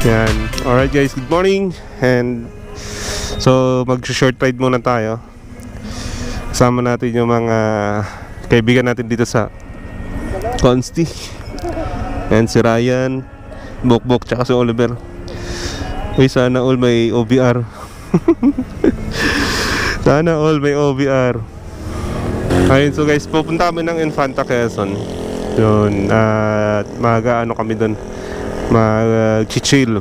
Yan. Alright guys, good morning. And so mag-short ride muna tayo. Kasama natin yung mga kaibigan natin dito sa Consti. And si Ryan, Bokbok, tsaka si Oliver. Uy, sana all may OBR. sana all may OBR. Ayun, so guys, pupunta kami ng Infanta Quezon. Yun, at mag-ano kami doon. Mag-chill.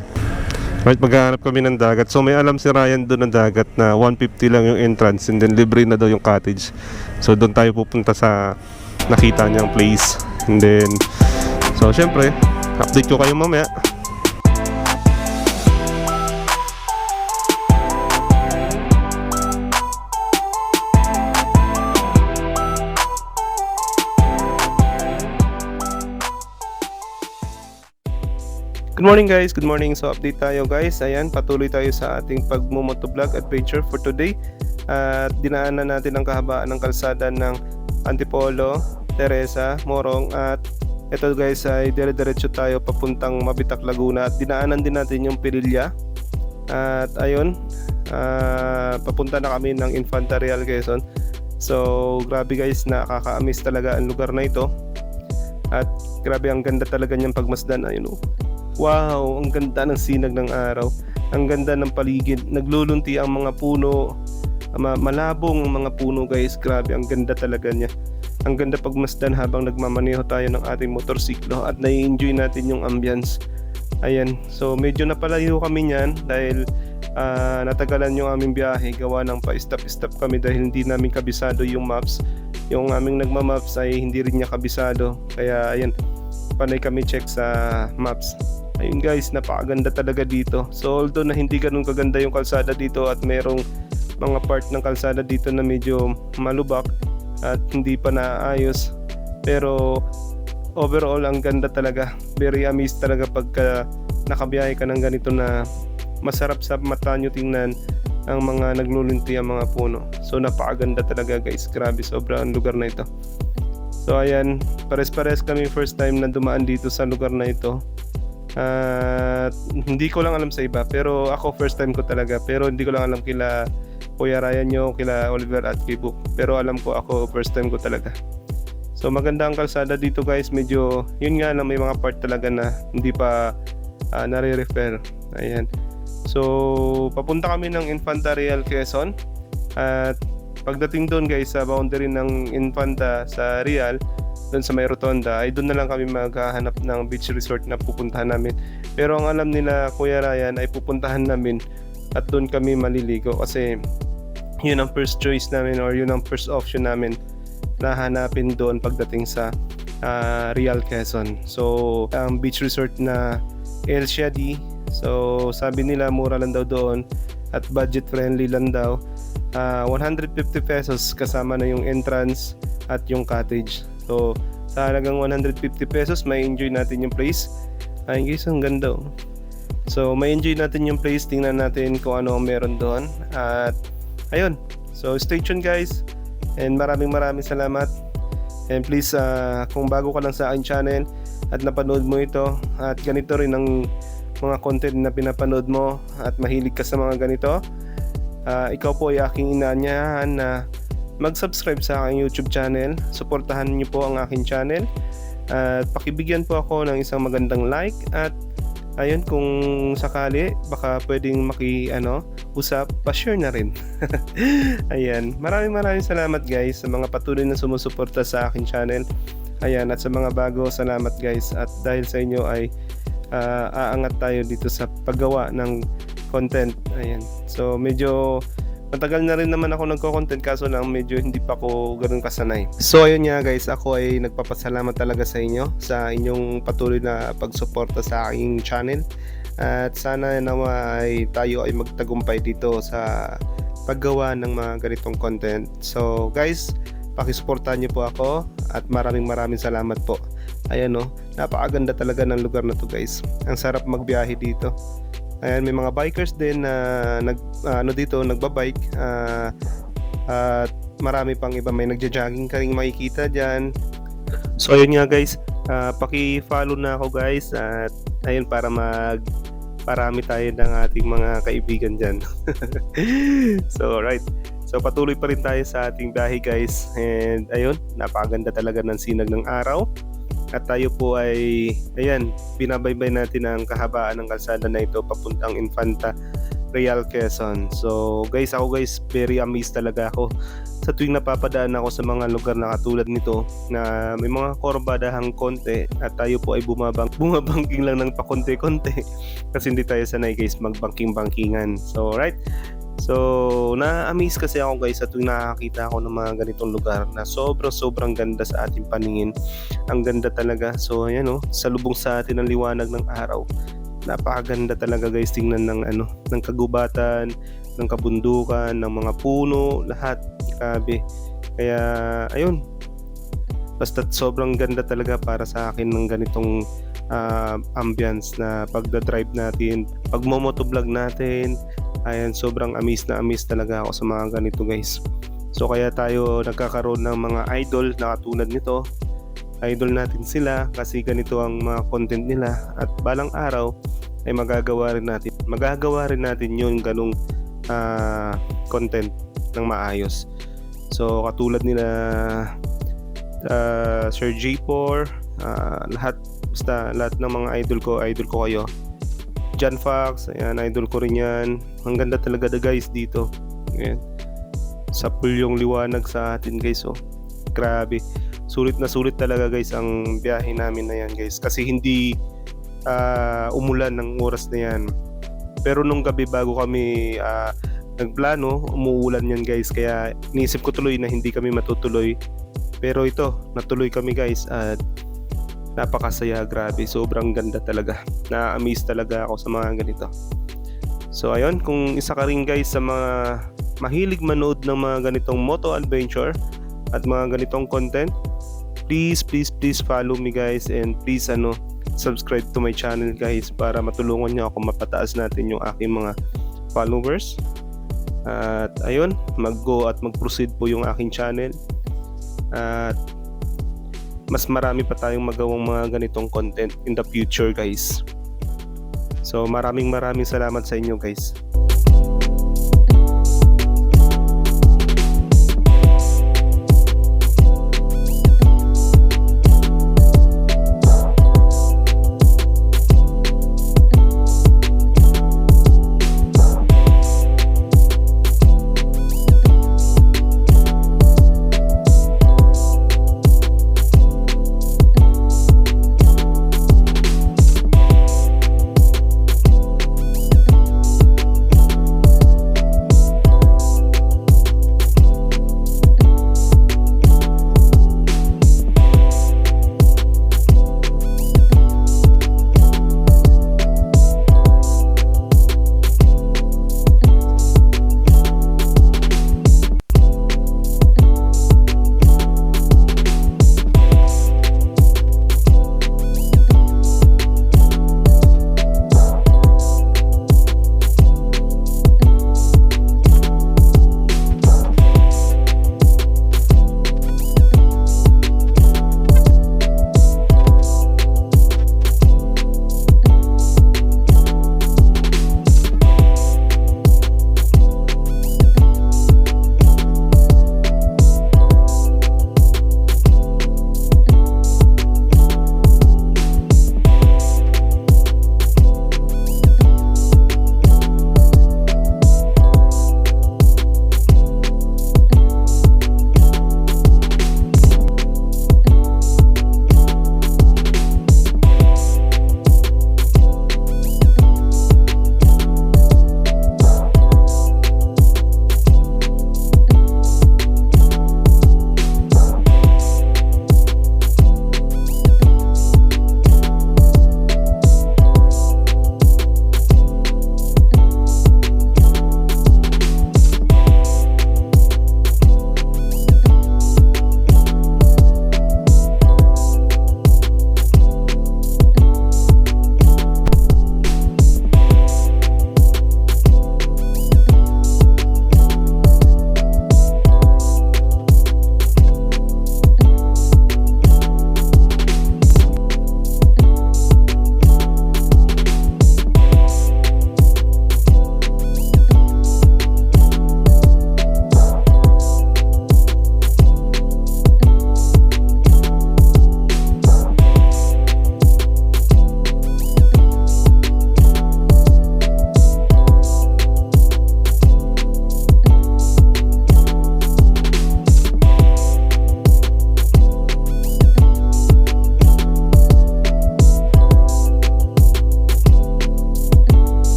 Right, maghahanap kami ng dagat. So may alam si Ryan doon ng dagat na 150 lang yung entrance and then libre na daw yung cottage. So doon tayo pupunta sa nakita niyang place. And then, so syempre, update ko kayo mamaya. Good morning guys, good morning. So update tayo guys. Ayan, patuloy tayo sa ating pagmumotovlog adventure for today. At dinaanan natin ang kahabaan ng kalsada ng Antipolo, Teresa, Morong at ito guys ay dire-diretso tayo papuntang Mabitak, Laguna at dinaanan din natin yung Pililla. At ayun, ah, papunta na kami ng Infanta Real Quezon. So grabe guys, nakaka-amaze talaga ang lugar na ito. At grabe ang ganda talaga niyang pagmasdan. Ayun oh. Wow, ang ganda ng sinag ng araw. Ang ganda ng paligid. Naglulunti ang mga puno. Ma- malabong ang mga puno guys. Grabe, ang ganda talaga niya. Ang ganda pagmasdan habang nagmamaneho tayo ng ating motorsiklo at nai-enjoy natin yung ambience. Ayan, so medyo napalayo kami niyan dahil ah, natagalan yung aming biyahe gawa ng pa-stop-stop kami dahil hindi namin kabisado yung maps. Yung aming nagma-maps ay hindi rin niya kabisado. Kaya ayan, panay kami check sa maps. Ayun guys, napakaganda talaga dito. So although na hindi ganun kaganda yung kalsada dito at merong mga part ng kalsada dito na medyo malubak at hindi pa naayos. Pero overall ang ganda talaga. Very amazed talaga pagka nakabiyahe ka ng ganito na masarap sa mata nyo tingnan ang mga naglulunti ang mga puno. So napakaganda talaga guys. Grabe sobra ang lugar na ito. So ayan, pares-pares kami first time na dumaan dito sa lugar na ito. At hindi ko lang alam sa iba pero ako first time ko talaga pero hindi ko lang alam kila Kuya Ryan nyo, kila Oliver at kay. Pero alam ko ako first time ko talaga. So maganda ang kalsada dito guys, medyo yun nga lang may mga part talaga na hindi pa uh, nare-refer. Ayan. So papunta kami ng Infanta Real Quezon at pagdating doon guys sa boundary ng Infanta sa Real doon sa may rotonda ay doon na lang kami maghahanap ng beach resort na pupuntahan namin. Pero ang alam nila Kuya Ryan ay pupuntahan namin at doon kami maliligo kasi yun ang first choice namin or yun ang first option namin na hanapin doon pagdating sa ah, Real Quezon. So, ang beach resort na El Shadi. So, sabi nila mura lang daw doon at budget friendly lang daw. Ah, 150 pesos kasama na yung entrance at yung cottage. So, sa halagang 150 pesos, may enjoy natin yung place. Ay, guys, ang ganda oh. So, may enjoy natin yung place. Tingnan natin kung ano ang meron doon. At, ayun. So, stay tuned guys. And maraming maraming salamat. And please, ah, kung bago ka lang sa aking channel at napanood mo ito at ganito rin ang mga content na pinapanood mo at mahilig ka sa mga ganito, ah, ikaw po ay aking inaanyahan na mag-subscribe sa aking YouTube channel. Suportahan niyo po ang aking channel. At pakibigyan po ako ng isang magandang like at ayun kung sakali baka pwedeng maki ano usap pa-share na rin. Ayan, maraming maraming salamat guys sa mga patuloy na sumusuporta sa aking channel. Ayan, at sa mga bago, salamat guys. At dahil sa inyo ay ah, aangat tayo dito sa paggawa ng content. Ayan. So, medyo matagal na rin naman ako nagko-content kaso lang medyo hindi pa ako ganun kasanay. So, ayun nga guys, ako ay nagpapasalamat talaga sa inyo sa inyong patuloy na pagsuporta sa aking channel. At sana naman ay tayo ay magtagumpay dito sa paggawa ng mga ganitong content. So guys, pakisuportahan niyo po ako at maraming maraming salamat po. Ayan no, napakaganda talaga ng lugar na to guys. Ang sarap magbiyahe dito. Ayan, may mga bikers din na nag ano dito nagbabike ah, at marami pang iba may nagja-jogging ka ring makikita diyan. So ayun nga guys, ah, paki-follow na ako guys at ayun para mag parami tayo ng ating mga kaibigan dyan. so, right. So, patuloy pa rin tayo sa ating biyahe guys. And ayun, napakaganda talaga ng sinag ng araw. At tayo po ay, ayan, binabaybay natin ang kahabaan ng kalsada na ito papuntang Infanta Real Quezon. So guys, ako guys, very amazed talaga ako sa tuwing napapadaan ako sa mga lugar na katulad nito na may mga korbadahang konti at tayo po ay bumabang bumabangking lang ng pakonti-konti kasi hindi tayo sanay guys magbangking-bangkingan. So right, So, na-amaze kasi ako guys sa tuwing nakakita ako ng mga ganitong lugar na sobrang sobrang ganda sa ating paningin. Ang ganda talaga. So, ayan oh, salubong sa atin ang liwanag ng araw. Napakaganda talaga guys tingnan ng ano, ng kagubatan, ng kabundukan, ng mga puno, lahat. Grabe. Kaya, ayun. Basta sobrang ganda talaga para sa akin ng ganitong uh, ambience na pagda-drive natin, pagmo-motovlog natin, Ayan, sobrang amazed na amazed talaga ako sa mga ganito guys. So kaya tayo nagkakaroon ng mga idol na katulad nito. Idol natin sila kasi ganito ang mga content nila at balang araw ay magagawa rin natin. Magagawa rin natin yung ganong uh, content ng maayos. So katulad nila uh, Sir J4, uh, lahat basta lahat ng mga idol ko, idol ko kayo John Fox, ayan, idol ko rin yan. Ang ganda talaga the guys dito. Ayan. Sapul yung liwanag sa atin guys, oh. Grabe. Sulit na sulit talaga guys ang biyahe namin na yan guys. Kasi hindi uh, umulan ng oras na yan. Pero nung gabi bago kami uh, nagplano, umuulan yan guys. Kaya niisip ko tuloy na hindi kami matutuloy. Pero ito, natuloy kami guys at napakasaya grabe. Sobrang ganda talaga. Na-amaze talaga ako sa mga ganito. So ayun. Kung isa ka rin guys sa mga mahilig manood ng mga ganitong moto adventure at mga ganitong content please please please follow me guys. And please ano subscribe to my channel guys para matulungan nyo ako mapataas natin yung aking mga followers. At ayun. Mag go at mag proceed po yung aking channel. At mas marami pa tayong magawang mga ganitong content in the future guys. So maraming maraming salamat sa inyo guys.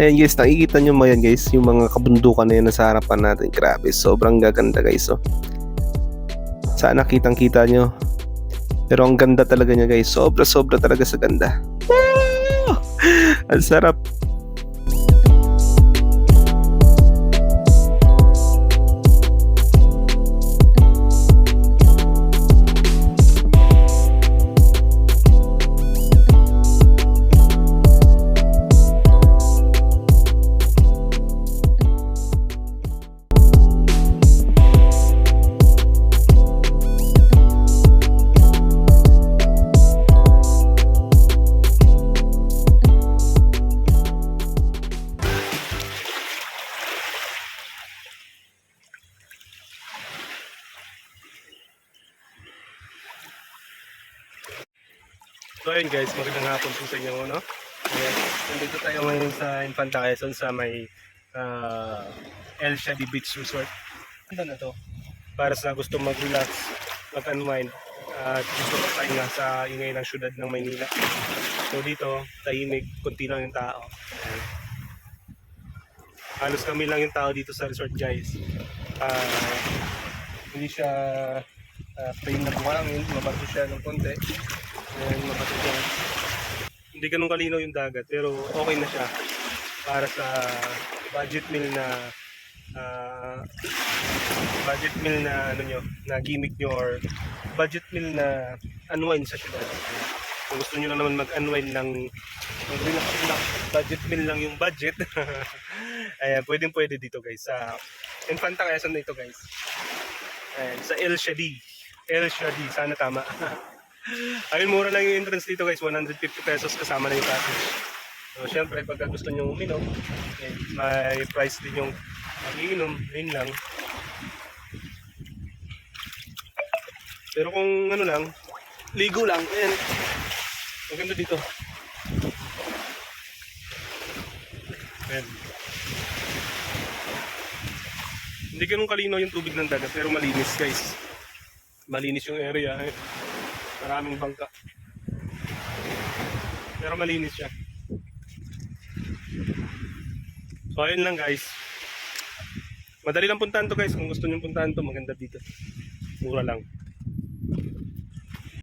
Ayan guys, nakikita nyo mo yan guys, yung mga kabundukan na yan nasa harapan natin. Grabe, sobrang gaganda guys. Oh. Sana kitang kita nyo. Pero ang ganda talaga niya guys. Sobra sobra talaga sa ganda. Ang sarap. Guys, magandang hapon po sa inyo, no? Ayan, nandito tayo ngayon sa Infanta Quezon sa may ah, El Shadi Beach Resort. Ano na to? Para sa gusto mag-relax, mag-unwind, at gusto magpahinga sa ingay ng syudad ng Maynila. So dito, tahimik, konti lang yung tao. Ayan. Halos kami lang yung tao dito sa resort guys. Ah, hindi siya uh, plain na buhangin, mabato siya ng konti. Ayan, mabato siya. Hindi ganun kalinaw yung dagat, pero okay na siya para sa budget meal na ah, budget meal na ano nyo, na gimmick nyo or budget meal na unwind sa syudad. Kung gusto nyo lang naman mag-unwind ng budget meal lang yung budget. Ayan, pwedeng pwede dito guys. Sa Infanta Quezon na ito guys. Ayan, sa El Shadi. El Shadi, sana tama. Ayun, mura lang yung entrance dito guys. 150 pesos kasama na yung package. So, syempre, pagka gusto nyo uminom, eh, may price din yung magiinom. Yun lang. Pero kung ano lang, ligo lang. Ayan. Maganda dito. Ayan. Hindi ganun kalinaw yung tubig ng dagat pero malinis guys. Malinis yung area. Eh. Maraming bangka. Pero malinis siya. So ayun lang guys. Madali lang puntahan to guys. Kung gusto nyo puntahan to, maganda dito. Mura lang.